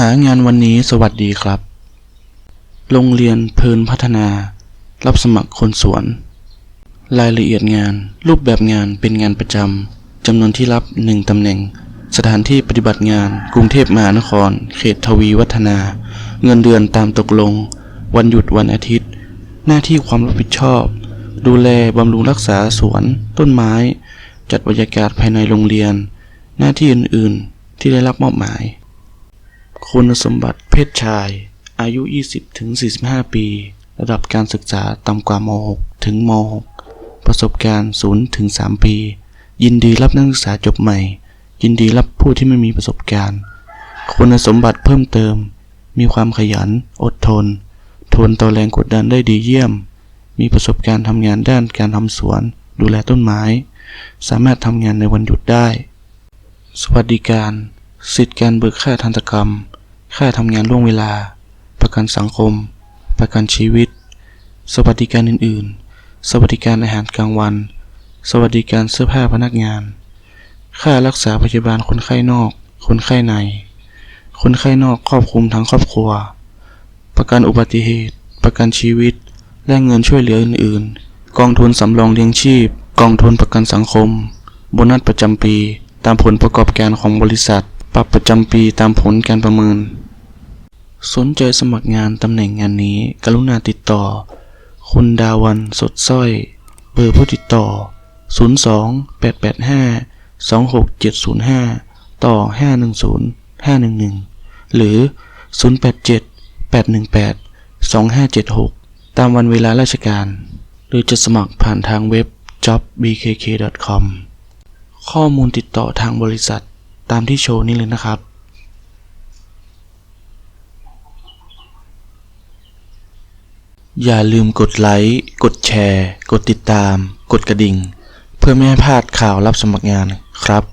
หางานวันนี้สวัสดีครับ โรงเรียนเพลินพัฒนา รับสมัครคนสวน รายละเอียดงาน รูปแบบงานเป็นงานประจำจำนวนที่รับ1ตำแหน่ง สถานที่ปฏิบัติงาน กรุงเทพมหานคร เขตทวีวัฒนา เงินเดือนตามตกลง วันหยุดวันอาทิตย์ หน้าที่ความรับผิดชอบ ดูแลบำรุงรักษาสวน ต้นไม้ จัดบรรยากาศภายในโรงเรียน หน้าที่อื่น ๆ ที่ได้รับมอบหมาย คุณสมบัติเพศชาย อายุ 20ถึง45 ปี ระดับการศึกษาต่ำกว่าม .6 ถึงม .6 ประสบการณ์0ถึง3ปี ยินดีรับนักศึกษาจบใหม่ ยินดีรับผู้ที่ไม่มีประสบการณ์ คุณสมบัติเพิ่มเติม มีความขยัน อดทน ทนต่อแรงกดดันได้ดีเยี่ยม มีประสบการณ์ทำงานด้านการทำสวน ดูแลต้นไม้ สามารถทำงานในวันหยุดได้ สวัสดิการ สิทธิการเบิกค่าทันตกรรม ค่าทำงานล่วงเวลา ประกันสังคม ประกันชีวิต สวัสดิการอื่น ๆ สวัสดิการอาหารกลางวัน สวัสดิการเสื้อผ้าพนักงาน ค่ารักษาพยาบาลคนไข้นอก คนไข้ใน คนไข้นอกครอบคลุมทั้งครอบครัว ประกันอุบัติเหตุ ประกันชีวิต และเงินช่วยเหลืออื่น ๆ กองทุนสำรองเลี้ยงชีพ กองทุนประกันสังคม โบนัสประจำปี ตามผลประกอบการของบริษัท ปรับประจำปีตามผลการประเมิน สนใจสมัครงานตำแหน่งงานนี้ กรุณาติดต่อ คุณดาวันสดสร้อย เบอร์ผู้ติดต่อ 02 885 26705ต่อ 510 511 หรือ 087 818 2576ตามวันเวลาราชการ หรือจะสมัครผ่านทางเว็บ jobbkk.com ข้อมูลติดต่อทางบริษัทตามที่โชว์นี้เลยนะครับ อย่าลืมกดไลค์ กดแชร์ กดติดตาม กดกระดิ่ง เพื่อไม่ให้พลาดข่าวรับสมัครงานครับ